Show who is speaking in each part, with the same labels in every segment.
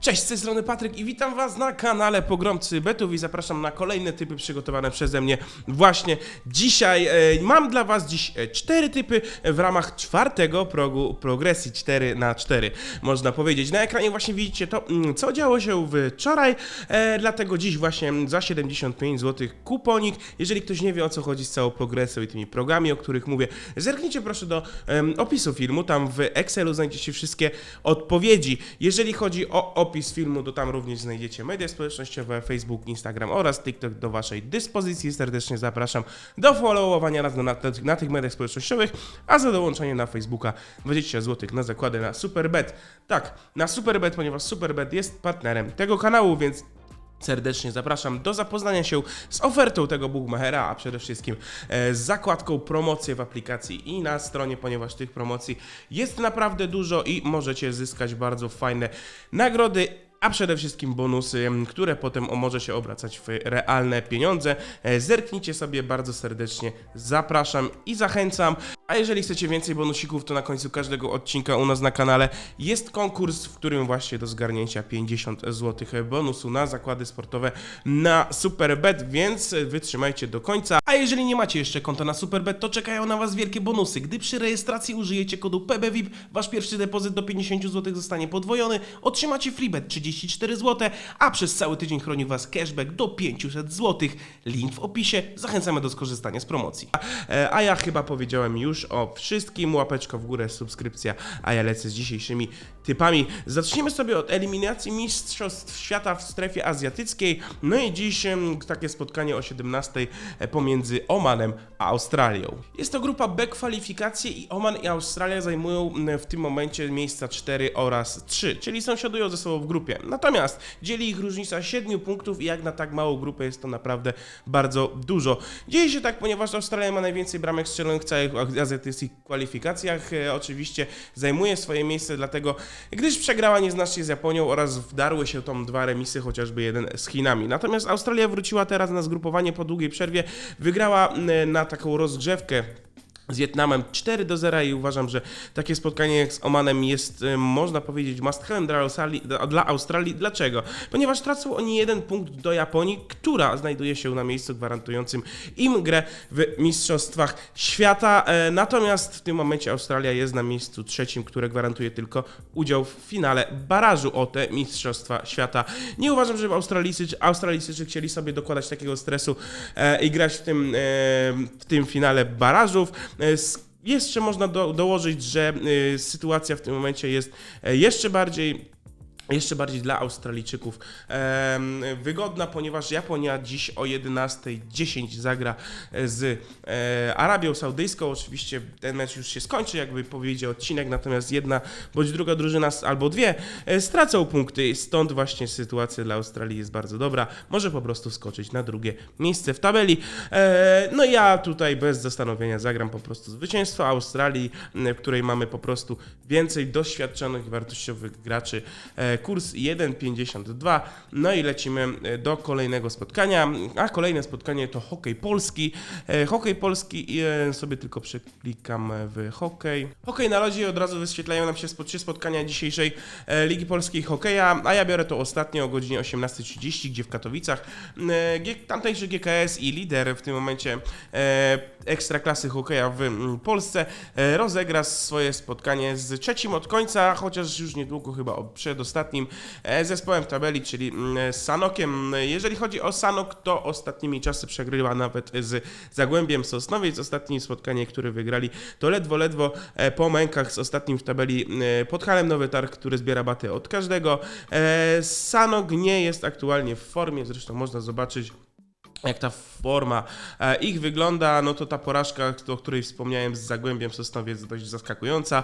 Speaker 1: Cześć, z tej strony Patryk i witam was na kanale Pogromcy Betów i zapraszam na kolejne typy przygotowane przeze mnie właśnie dzisiaj. E, mam dla was dziś e, cztery typy w ramach czwartego progu progresji 4 na 4 można powiedzieć. Na ekranie właśnie widzicie to, mm, co działo się wczoraj, e, dlatego dziś właśnie za 75 zł kuponik. Jeżeli ktoś nie wie o co chodzi z całą progresją i tymi programami, o których mówię, zerknijcie proszę do opisu filmu, tam w Excelu znajdziecie wszystkie odpowiedzi. Jeżeli chodzi o opis filmu, to tam również znajdziecie media społecznościowe, Facebook, Instagram oraz TikTok do waszej dyspozycji. Serdecznie zapraszam do followowania nas na, na tych mediach społecznościowych, a za dołączenie na Facebooka 20 zł na zakłady na Superbet. Tak, na Superbet, ponieważ Superbet jest partnerem tego kanału, więc Serdecznie zapraszam do zapoznania się z ofertą tego Bookmachera, a przede wszystkim e, z zakładką promocje w aplikacji i na stronie, ponieważ tych promocji jest naprawdę dużo i możecie zyskać bardzo fajne nagrody. A przede wszystkim bonusy, które potem może się obracać w realne pieniądze. E, Zerknijcie sobie bardzo serdecznie, zapraszam i zachęcam. A jeżeli chcecie więcej bonusików, to na końcu każdego odcinka u nas na kanale jest konkurs, w którym właśnie do zgarnięcia 50 zł bonusu na zakłady sportowe na Superbet, więc wytrzymajcie do końca. A jeżeli nie macie jeszcze konta na Superbet, to czekają na Was wielkie bonusy. Gdy przy rejestracji użyjecie kodu PBVIP, Wasz pierwszy depozyt do 50 zł zostanie podwojony, otrzymacie freebet 34 zł, a przez cały tydzień chroni Was cashback do 500 zł. Link w opisie, zachęcamy do skorzystania z promocji. E, A ja chyba powiedziałem już o wszystkim, łapeczka w górę, subskrypcja, a ja lecę z dzisiejszymi typami. Zaczniemy sobie od eliminacji Mistrzostw Świata w strefie azjatyckiej. No i dziś takie spotkanie o 17 pomiędzy Omanem a Australią. Jest to grupa B kwalifikacje i Oman i Australia zajmują w tym momencie miejsca 4 oraz 3, czyli sąsiadują ze sobą w grupie. Natomiast dzieli ich różnica 7 punktów i jak na tak małą grupę jest to naprawdę bardzo dużo. Dzieje się tak, ponieważ Australia ma najwięcej bramek strzelonych w całych azjatyckich kwalifikacjach. E, oczywiście zajmuje swoje miejsce, dlatego gdyż przegrała nieznacznie z Japonią oraz wdarły się tam dwa remisy, chociażby jeden z Chinami. Natomiast Australia wróciła teraz na zgrupowanie po długiej przerwie, wygrała m, na taką rozgrzewkę z Wietnamem 4 do 0 i uważam, że takie spotkanie jak z Omanem jest, y, można powiedzieć, must have dla Australii, dla Australii. Dlaczego? Ponieważ tracą oni jeden punkt do Japonii, która znajduje się na miejscu gwarantującym im grę w Mistrzostwach Świata. E, Natomiast w tym momencie Australia jest na miejscu trzecim, które gwarantuje tylko udział w finale barażu o te Mistrzostwa Świata. Nie uważam, żeby Australijczycy, Australijczycy chcieli sobie dokładać takiego stresu e, i grać w tym, e, w tym finale barażów. E, Jeszcze można do, dołożyć, że e, sytuacja w tym momencie jest e, jeszcze bardziej jeszcze bardziej dla Australijczyków wygodna, ponieważ Japonia dziś o 11.10 zagra e, z e, Arabią Saudyjską. Oczywiście ten mecz już się skończy, jakby powiedział odcinek, natomiast jedna bądź druga drużyna albo dwie e, stracą punkty, stąd właśnie sytuacja dla Australii jest bardzo dobra. Może po prostu skoczyć na drugie miejsce w tabeli. No ja tutaj bez zastanowienia zagram po prostu zwycięstwo Australii, w której mamy po prostu więcej doświadczonych, wartościowych graczy. Kurs 1,52. No i lecimy e, do kolejnego spotkania. A kolejne spotkanie to hokej polski. E, Hokej polski e, sobie tylko przeklikam w hokej. Hokej na lodzie i od razu wyświetlają nam się trzy spotkania dzisiejszej Ligi Polskiej Hokeja, a ja biorę to ostatnie o godzinie 18.30, gdzie w Katowicach tamtejszy GKS i lider w tym momencie ekstraklasy hokeja w Polsce rozegra swoje spotkanie z trzecim od końca, chociaż już niedługo chyba przedostatnim e, zespołem w tabeli, czyli mm, Sanokiem. Jeżeli chodzi o Sanok, to ostatnimi czasy przegrywa nawet z Zagłębiem Sosnowiec. Ostatnie spotkanie, które wygrali, to ledwo, ledwo e, po mękach z ostatnim w tabeli e, Podhalem Nowy Targ, który zbiera baty od każdego. Sanok nie jest aktualnie w formie, zresztą można zobaczyć jak ta forma e, ich wygląda, no to ta porażka, o której wspomniałem z Zagłębiem Sosnowiec dość zaskakująca.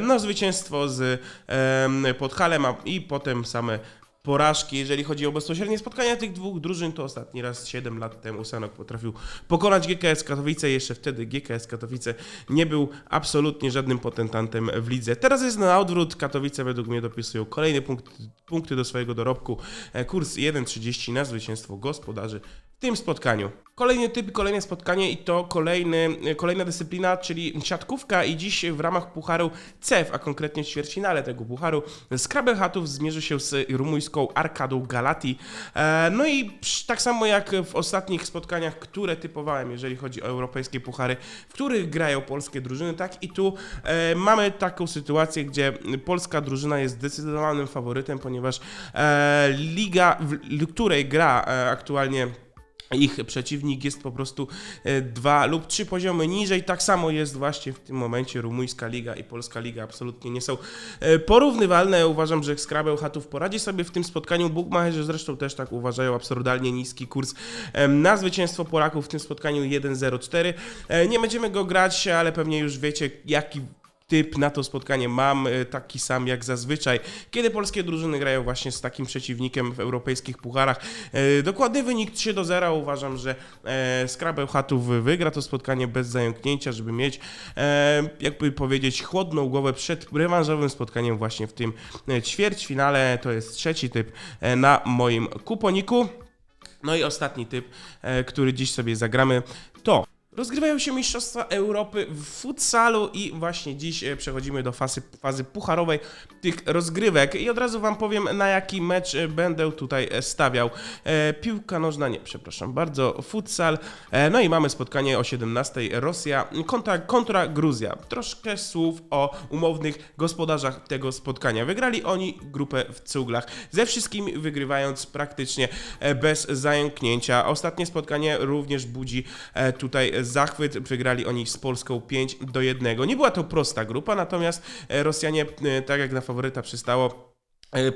Speaker 1: No zwycięstwo z em, Podhalem i potem same porażki. Jeżeli chodzi o bezpośrednie spotkania tych dwóch drużyn, to ostatni raz 7 lat temu Sanok potrafił pokonać GKS Katowice. Jeszcze wtedy GKS Katowice nie był absolutnie żadnym potentantem w lidze. Teraz jest na odwrót. Katowice według mnie dopisują kolejne punkt, punkty do swojego dorobku. E, Kurs 1,30 na zwycięstwo gospodarzy tym spotkaniu. Kolejny typ, kolejne spotkanie i to kolejny, kolejna dyscyplina, czyli siatkówka i dziś w ramach Pucharu CEF, a konkretnie w ćwierćfinale tego Pucharu, Skrabel Hatów zmierzy się z rumuńską Arkadą Galati. E, no i tak samo jak w ostatnich spotkaniach, które typowałem, jeżeli chodzi o europejskie puchary, w których grają polskie drużyny, tak i tu e, mamy taką sytuację, gdzie polska drużyna jest zdecydowanym faworytem, ponieważ e, liga, w której gra aktualnie ich przeciwnik jest po prostu e, dwa lub trzy poziomy niżej. Tak samo jest właśnie w tym momencie rumuńska liga i polska liga absolutnie nie są e, porównywalne. Uważam, że Skrabeł Chatów poradzi sobie w tym spotkaniu. Bugmacherzy zresztą też tak uważają. Absurdalnie niski kurs em, na zwycięstwo Polaków w tym spotkaniu 1-0-4. E, Nie będziemy go grać, ale pewnie już wiecie jaki typ na to spotkanie mam e, taki sam jak zazwyczaj, kiedy polskie drużyny grają właśnie z takim przeciwnikiem w europejskich pucharach. E, Dokładny wynik 3 do 0. Uważam, że e, Skrabel Chatów wygra to spotkanie bez zająknięcia, żeby mieć, jakby powiedzieć, chłodną głowę przed rewanżowym spotkaniem właśnie w tym ćwierćfinale. To jest trzeci typ na moim kuponiku. No i ostatni typ, który dziś sobie zagramy, to rozgrywają się Mistrzostwa Europy w futsalu i właśnie dziś e, przechodzimy do fazy, fazy pucharowej tych rozgrywek i od razu wam powiem na jaki mecz e, będę tutaj e, stawiał. E, piłka nożna, nie, przepraszam bardzo, futsal. E, no i mamy spotkanie o 17 Rosja kontra, kontra Gruzja. Troszkę słów o umownych gospodarzach tego spotkania. Wygrali oni grupę w cuglach, ze wszystkimi wygrywając praktycznie bez zająknięcia. Ostatnie spotkanie również budzi tutaj zachwyt. Wygrali oni z Polską 5 do 1. Nie była to prosta grupa, natomiast e, Rosjanie, e, tak jak na faworyta przystało,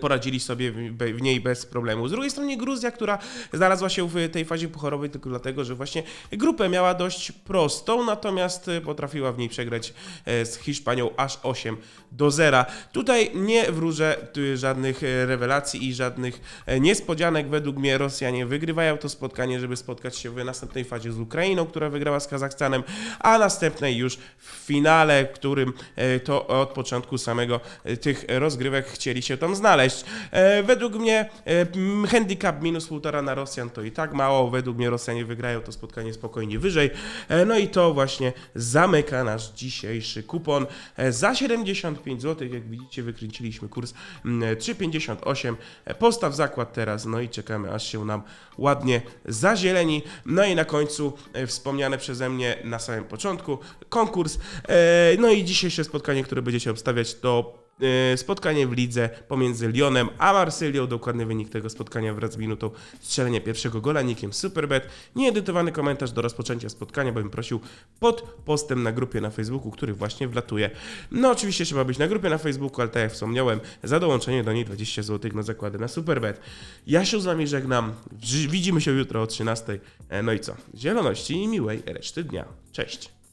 Speaker 1: poradzili sobie w niej bez problemu. Z drugiej strony Gruzja, która znalazła się w tej fazie pucharowej tylko dlatego, że właśnie grupę miała dość prostą, natomiast e, potrafiła w niej przegrać e, z Hiszpanią aż 8 do 0. Tutaj nie wróżę żadnych e, rewelacji i żadnych e, niespodzianek. Według mnie Rosjanie wygrywają to spotkanie, żeby spotkać się w następnej fazie z Ukrainą, która wygrała z Kazachstanem, a następnej już w finale, w którym e, to od początku samego e, tych rozgrywek chcieli się tam znaleźć. E, Według mnie e, handicap minus 1,5 na Rosjan to i tak mało. Według mnie Rosjanie wygrają to spotkanie spokojnie wyżej. E, No i to właśnie zamyka nasz dzisiejszy kupon za 75 zł. Jak widzicie, wykręciliśmy kurs mm, 3,58. E, Postaw zakład teraz, no i czekamy, aż się nam ładnie zazieleni. No i na końcu wspomniane przeze mnie na samym początku konkurs. No i dzisiejsze spotkanie, które będziecie obstawiać, to spotkanie w lidze pomiędzy Lyonem a Marsylią. Dokładny wynik tego spotkania wraz z minutą strzelenia pierwszego gola nikiem Superbet. Nieedytowany komentarz do rozpoczęcia spotkania, bym prosił pod postem na grupie na Facebooku, który właśnie wlatuje. No oczywiście trzeba być na grupie na Facebooku, ale tak jak wspomniałem, za dołączenie do niej 20 zł na zakłady na Superbet. Ja się z wami żegnam. Widzimy się jutro o 13. E, No i co? Zieloności i miłej reszty dnia. Cześć.